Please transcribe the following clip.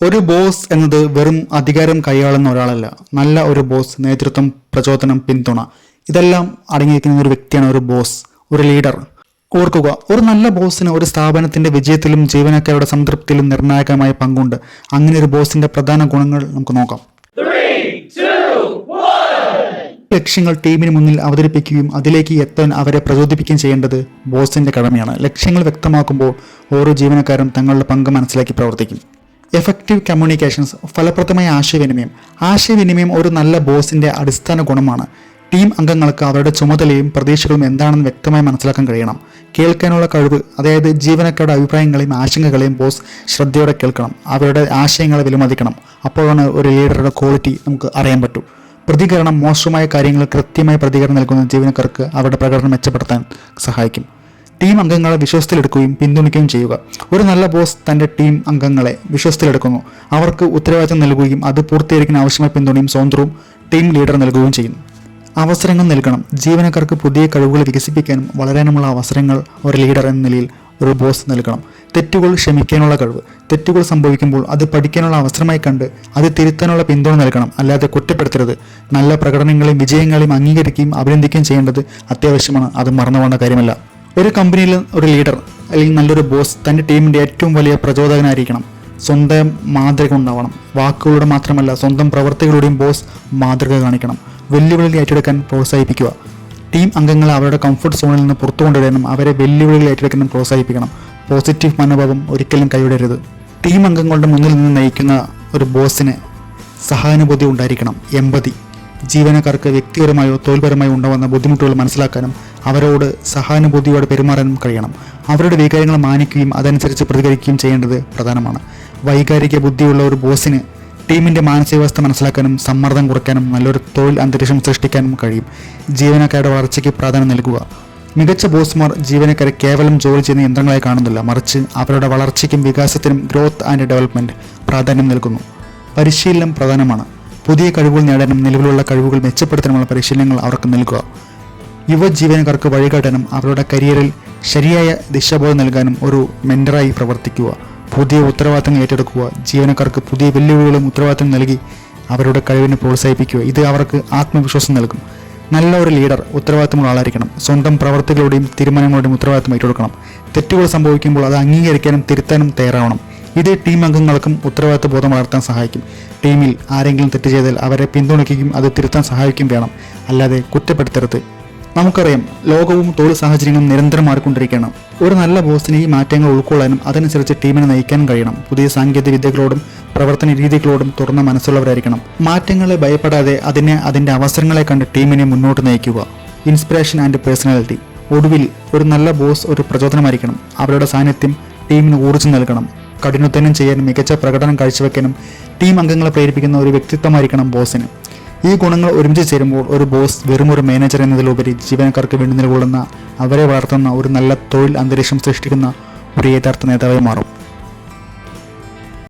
ഒരു ബോസ് എന്നത് വെറും അധികാരം കൈയാളുന്ന ഒരാളല്ല. നല്ല ഒരു ബോസ് നേതൃത്വം പ്രചോദനം പിന്തുണ. ഇതെല്ലാം അടങ്ങിയിരിക്കുന്ന ഒരു വ്യക്തിയാണ് ഒരു ബോസ് ഒരു ലീഡർ. ഓർക്കുക ഒരു നല്ല ബോസിന് ഒരു സ്ഥാപനത്തിന്റെ വിജയത്തിലും ജീവനക്കാരുടെ സംതൃപ്തിയിലും നിർണായകമായ പങ്കുണ്ട്. അങ്ങനെ ഒരു ബോസിന്റെ പ്രധാന ഗുണങ്ങൾ നമുക്ക് നോക്കാം. ലക്ഷ്യങ്ങൾ ടീമിന് മുന്നിൽ അവതരിപ്പിക്കുകയും അതിലേക്ക് എത്താൻ അവരെ പ്രചോദിപ്പിക്കുകയും ചെയ്യേണ്ടത് ബോസിന്റെ കടമയാണ്. ലക്ഷ്യങ്ങൾ വ്യക്തമാക്കുമ്പോൾ ഓരോ ജീവനക്കാരും തങ്ങളുടെ പങ്ക് മനസ്സിലാക്കി പ്രവർത്തിക്കും. എഫക്റ്റീവ് കമ്മ്യൂണിക്കേഷൻസ് ഫലപ്രദമായ ആശയവിനിമയം. ആശയവിനിമയം ഒരു നല്ല ബോസിന്റെ അടിസ്ഥാന ഗുണമാണ്. ടീം അംഗങ്ങൾക്ക് അവരുടെ ചുമതലയും പ്രതീക്ഷകളും എന്താണെന്ന് വ്യക്തമായി മനസ്സിലാക്കാൻ കഴിയണം. കേൾക്കാനുള്ള കഴിവ് അതായത് ജീവനക്കാരുടെ അഭിപ്രായങ്ങളെയും ആശങ്കകളെയും ബോസ് ശ്രദ്ധയോടെ കേൾക്കണം. അവരുടെ ആശയങ്ങളെ വിലമതിക്കണം. അപ്പോഴാണ് ഒരു ലീഡറുടെ ക്വാളിറ്റി നമുക്ക് അറിയാൻ പറ്റൂ. പ്രതികരണം മോശമായ കാര്യങ്ങൾ കൃത്യമായ പ്രതികരണം നൽകുന്ന ജീവനക്കാർക്ക് അവരുടെ പ്രകടനം മെച്ചപ്പെടുത്താൻ സഹായിക്കും. ടീം അംഗങ്ങളെ വിശ്വസത്തിലെടുക്കുകയും പിന്തുണയ്ക്കുകയും ചെയ്യുക. ഒരു നല്ല ബോസ് തന്റെ ടീം അംഗങ്ങളെ വിശ്വസത്തിലെടുക്കുന്നു. അവർക്ക് ഉത്തരവാദിത്തം നൽകുകയും അത് പൂർത്തീകരിക്കാൻ ആവശ്യമായ പിന്തുണയും സ്വതന്ത്രവും ടീം ലീഡർ നൽകുകയും ചെയ്യുന്നു. അവസരങ്ങൾ നൽകണം. ജീവനക്കാർക്ക് പുതിയ കഴിവുകൾ വികസിപ്പിക്കാനും വളരാനുമുള്ള അവസരങ്ങൾ ഒരു ലീഡർ എന്ന നിലയിൽ ഒരു ബോസ് നൽകണം. തെറ്റുകൾ ക്ഷമിക്കാനുള്ള കഴിവ്. തെറ്റുകൾ സംഭവിക്കുമ്പോൾ അത് പഠിക്കാനുള്ള അവസരമായി കണ്ട് അത് തിരുത്താനുള്ള പിന്തുണ നൽകണം. അല്ലാതെ കുറ്റപ്പെടുത്തരുത്. നല്ല പ്രകടനങ്ങളെയും വിജയങ്ങളെയും അംഗീകരിക്കുകയും അഭിനന്ദിക്കുകയും ചെയ്യേണ്ടത് അത്യാവശ്യമാണ്. അത് മറന്നുപോകേണ്ട കാര്യമല്ല. ഒരു കമ്പനിയിൽ ഒരു ലീഡർ അല്ലെങ്കിൽ നല്ലൊരു ബോസ് തന്റെ ടീമിന്റെ ഏറ്റവും വലിയ പ്രചോദകനായിരിക്കണം. സ്വന്തം മാതൃക ഉണ്ടാവണം. വാക്കുകളുടെ മാത്രമല്ല സ്വന്തം പ്രവർത്തികളുടെയും ബോസ് മാതൃക കാണിക്കണം. വെല്ലുവിളികൾ ഏറ്റെടുക്കാൻ പ്രോത്സാഹിപ്പിക്കുക. ടീം അംഗങ്ങളെ അവരുടെ കംഫർട്ട് സോണിൽ നിന്ന് പുറത്തു കൊണ്ടുവരാനും അവരെ വെല്ലുവിളികൾ ഏറ്റെടുക്കാനും പ്രോത്സാഹിപ്പിക്കണം. പോസിറ്റീവ് മനോഭാവം ഒരിക്കലും കൈവിടരുത്. ടീം അംഗങ്ങളുടെ മുന്നിൽ നിന്ന് നയിക്കുന്ന ഒരു ബോസിന് സഹാനുഭൂതി ഉണ്ടായിരിക്കണം. എമ്പതി ജീവനക്കാർക്ക് വ്യക്തിപരമായോ തൊഴിൽപരമായോ ഉണ്ടാകുന്ന ബുദ്ധിമുട്ടുകൾ മനസ്സിലാക്കാനും അവരോട് സഹാനുഭൂതിയോടെ പെരുമാറാനും കഴിയണം. അവരുടെ വികാരങ്ങൾ മാനിക്കുകയും അതനുസരിച്ച് പ്രതികരിക്കുകയും ചെയ്യേണ്ടത് പ്രധാനമാണ്. വൈകാരിക ബുദ്ധിയുള്ള ഒരു ബോസിന് ടീമിന്റെ മാനസികാവസ്ഥ മനസ്സിലാക്കാനും സമ്മർദ്ദം കുറയ്ക്കാനും നല്ലൊരു തൊഴിൽ അന്തരീക്ഷം സൃഷ്ടിക്കാനും കഴിയും. ജീവനക്കാരുടെ വളർച്ചയ്ക്ക് പ്രാധാന്യം നൽകുക. മികച്ച ബോസ്മാർ ജീവനക്കാരെ കേവലം ജോലി ചെയ്യുന്ന യന്ത്രങ്ങളായി കാണുന്നില്ല. മറിച്ച് അവരുടെ വളർച്ചയ്ക്കും വികാസത്തിനും ഗ്രോത്ത് ആൻഡ് ഡെവലപ്മെന്റ് പ്രാധാന്യം നൽകുന്നു. പരിശീലനം പ്രധാനമാണ്. പുതിയ കഴിവുകൾ നേടാനും നിലവിലുള്ള കഴിവുകൾ മെച്ചപ്പെടുത്താനുമുള്ള പരിശീലനങ്ങൾ അവർക്ക് നൽകുക. യുവ ജീവനക്കാർക്ക് വഴികാട്ടാനും അവരുടെ കരിയറിൽ ശരിയായ ദിശബോധം നൽകാനും ഒരു മെന്ററായി പ്രവർത്തിക്കുക. പുതിയ ഉത്തരവാദിത്തങ്ങൾ ഏറ്റെടുക്കുക. ജീവനക്കാർക്ക് പുതിയ വെല്ലുവിളികളും ഉത്തരവാദിത്തം നൽകി അവരുടെ കഴിവിനെ പ്രോത്സാഹിപ്പിക്കുക. ഇത് അവർക്ക് ആത്മവിശ്വാസം നൽകും. നല്ല ഒരു ലീഡർ ഉത്തരവാദിത്തമുള്ള ആളായിരിക്കണം. സ്വന്തം പ്രവർത്തികളുടെയും തീരുമാനങ്ങളുടെയും ഉത്തരവാദിത്തം ഏറ്റെടുക്കണം. തെറ്റുകൾ സംഭവിക്കുമ്പോൾ അത് അംഗീകരിക്കാനും തിരുത്താനും തയ്യാറാവണം. ഇത് ടീം അംഗങ്ങൾക്കും ഉത്തരവാദിത്ത ബോധം വളർത്താൻ സഹായിക്കും. ടീമിൽ ആരെങ്കിലും തെറ്റ് ചെയ്താൽ അവരെ പിന്തുണയ്ക്കുകയും അത് തിരുത്താൻ സഹായിക്കുകയും വേണം. അല്ലാതെ കുറ്റപ്പെടുത്തരുത്. നമുക്കറിയാം ലോകവും തൊഴിൽ സാഹചര്യങ്ങളും നിരന്തരം മാറിക്കൊണ്ടിരിക്കുകയാണ്. ഒരു നല്ല ബോസിന് ഈ മാറ്റങ്ങൾ ഉൾക്കൊള്ളാനും അതനുസരിച്ച് ടീമിനെ നയിക്കാൻ കഴിയണം. പുതിയ സാങ്കേതിക വിദ്യകളോടും പ്രവർത്തന രീതികളോടും തുറന്ന മനസ്സുള്ളവരായിരിക്കണം. മാറ്റങ്ങളെ ഭയപ്പെടാതെ അതിനെ അതിന്റെ അവസരങ്ങളെ കണ്ട് ടീമിനെ മുന്നോട്ട് നയിക്കുക. Inspiration and personality. ഒടുവിൽ ഒരു നല്ല ബോസ് ഒരു പ്രചോദനമായിരിക്കണം. അവരുടെ സാന്നിധ്യം ടീമിന് ഊർജം നൽകണം. കഠിനോത്തനം ചെയ്യാനും മികച്ച പ്രകടനം കാഴ്ചവെക്കാനും ടീം അംഗങ്ങളെ പ്രേരിപ്പിക്കുന്ന ഒരു വ്യക്തിത്വമായിരിക്കണം ബോസിന്. ഈ ഗുണങ്ങൾ ഒരുമിച്ച് ചേരുമ്പോൾ ഒരു ബോസ് വെറും ഒരു മാനേജർ എന്നതിലുപരി ജീവനക്കാർക്ക് വേണ്ടി നിലകൊള്ളുന്ന അവരെ വളർത്തുന്ന ഒരു നല്ല തൊഴിൽ അന്തരീക്ഷം സൃഷ്ടിക്കുന്ന ഒരു യഥാർത്ഥ നേതാവായി മാറും.